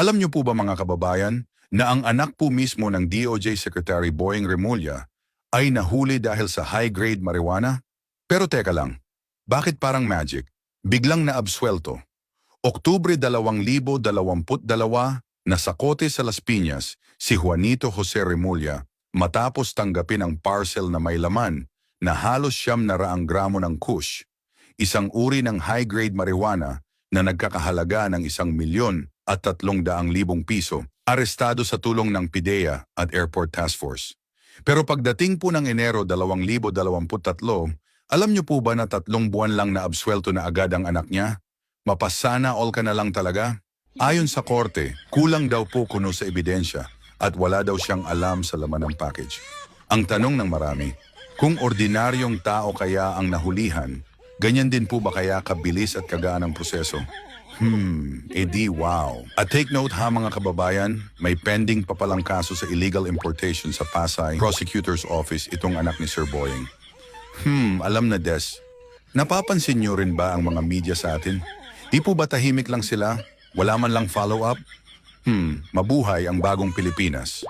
Alam niyo po ba mga kababayan na ang anak po mismo ng DOJ Secretary Boying Remulla ay nahuli dahil sa high-grade marijuana? Pero teka lang, bakit parang magic? Biglang naabswelto. Oktubre 2022, nasakote sa Las Piñas si Juanito Jose Remulla matapos tanggapin ang parcel na may laman na halos siyam na raang gramo ng kush, isang uri ng high-grade marijuana na nagkakahalaga ng isang milyon at tatlong daang libong piso, arestado sa tulong ng PIDEA at Airport Task Force. Pero pagdating po ng Enero 2023, alam niyo po ba na tatlong buwan lang na absuelto na agad ang anak niya? Mapasana all ka na lang talaga? Ayon sa korte, kulang daw po kuno sa ebidensya at wala daw siyang alam sa laman ng package. Ang tanong ng marami, kung ordinaryong tao kaya ang nahulihan, ganyan din po ba kaya kabilis at kagaan ang proseso? Hmm, edi wow. At take note ha mga kababayan, may pending pa palang kaso sa illegal importation sa Pasay Prosecutor's Office itong anak ni Sir Boying. Hmm, alam na Des. Napapansin niyo rin ba ang mga media sa atin? Di po ba tahimik lang sila? Wala man lang follow-up? Hmm, mabuhay ang bagong Pilipinas.